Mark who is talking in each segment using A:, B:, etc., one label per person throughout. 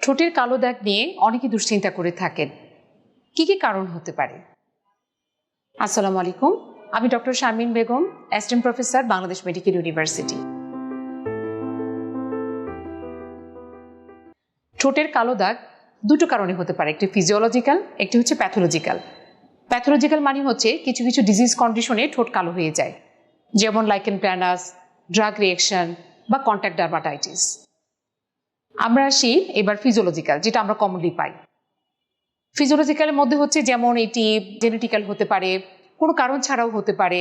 A: ঠোঁটের কালো দাগ নিয়ে অনেকে দুশ্চিন্তা করে থাকেন। কি কি কারণ হতে পারে? আসসালামু আলাইকুম, আমি doctor Sharmin Begum, assistant professor, Bangladesh medical university. ঠোঁটের কালো দাগ দুটো কারণে হতে পারে, একটি ফিজিওলজিক্যাল একটি হচ্ছে প্যাথোলজিক্যাল প্যাথোলজিক্যাল মানে হচ্ছে কিছু কিছু ডিজিজ কন্ডিশনে ঠোঁট কালো হয়ে যায়, যেমন লাইকেন প্ল্যানাস ড্রাগ রিয়েকশন বা কন্ট্যাক্ট ডার্মাটাইটিস আমরা আসি এবার ফিজিওলজিক্যাল যেটা আমরা কমনলি পাই। ফিজিওলজিক্যালের মধ্যে হচ্ছে যেমন এটি জেনেটিক্যাল হতে পারে, কোনো কারণ ছাড়াও হতে পারে,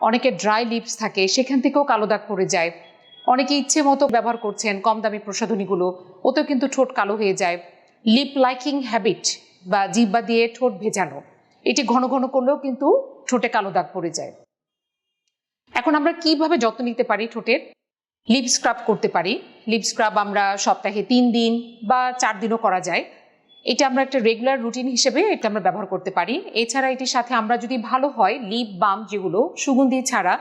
A: অনেকে ড্রাই লিপস থাকে, সেখান থেকেও কালো দাগ পড়ে যায়। অনেকে ইচ্ছে মতো ব্যবহার করছেন কম দামি প্রসাধনীগুলো, ওতেও কিন্তু ঠোঁট কালো হয়ে যায়। লিপ লাইকিং হ্যাবিট বা জিব্বা দিয়ে ঠোঁট ভেজানো, এটি ঘন ঘন করলেও কিন্তু ঠোঁটে কালো দাগ পড়ে যায়। এখন আমরা কীভাবে যত্ন নিতে পারি ঠোঁটের? লিপ স্ক্রাব করতে পারি লিপ স্ক্রাব আমরা সপ্তাহে তিন দিন বা চার দিনও করা যায় এটা আমরা একটা রেগুলার রুটিন হিসেবে এটা আমরা ব্যবহার করতে পারি এছাড়া এটির সাথে আমরা যদি ভালো হয়, লিপ বাম যেগুলো, সুগন্ধি ছাড়া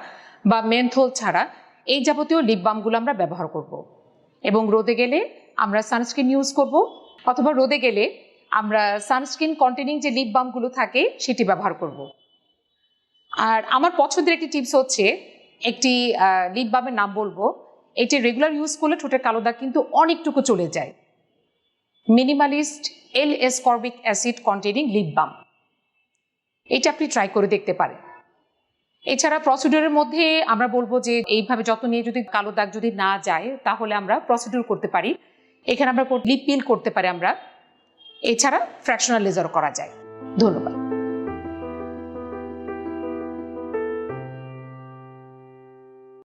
A: বা মেন্থল ছাড়া, এই যাবতীয় লিপ বামগুলো আমরা ব্যবহার করব। এবং রোদে গেলে আমরা সানস্ক্রিন ইউজ করব, অথবা রোদে গেলে আমরা সানস্ক্রিন কন্টেনিং যে লিপ বামগুলো থাকে, সেটি ব্যবহার করব। আর আমার পছন্দের একটি টিপস হচ্ছে, একটি লিপ বামের নাম বলব এটি রেগুলার ইউজ করলে ঠোঁটের কালো দাগ কিন্তু অনেকটুকু চলে যায়। Minimalist L ascorbic acid containing lip balm এটা আপনি ট্রাই করে দেখতে পারেন। এছাড়া প্রসিডিউরের মধ্যে আমরা বলব যে এইভাবে যত্ন নিয়ে যদি কালো দাগ যদি না যায়, তাহলে আমরা প্রসিডিউর করতে পারি। এখানে আমরা লিপ পিল করতে পারি আমরা। এছাড়া ফ্র্যাকশনাল লেজার করা যায়। ধন্যবাদ।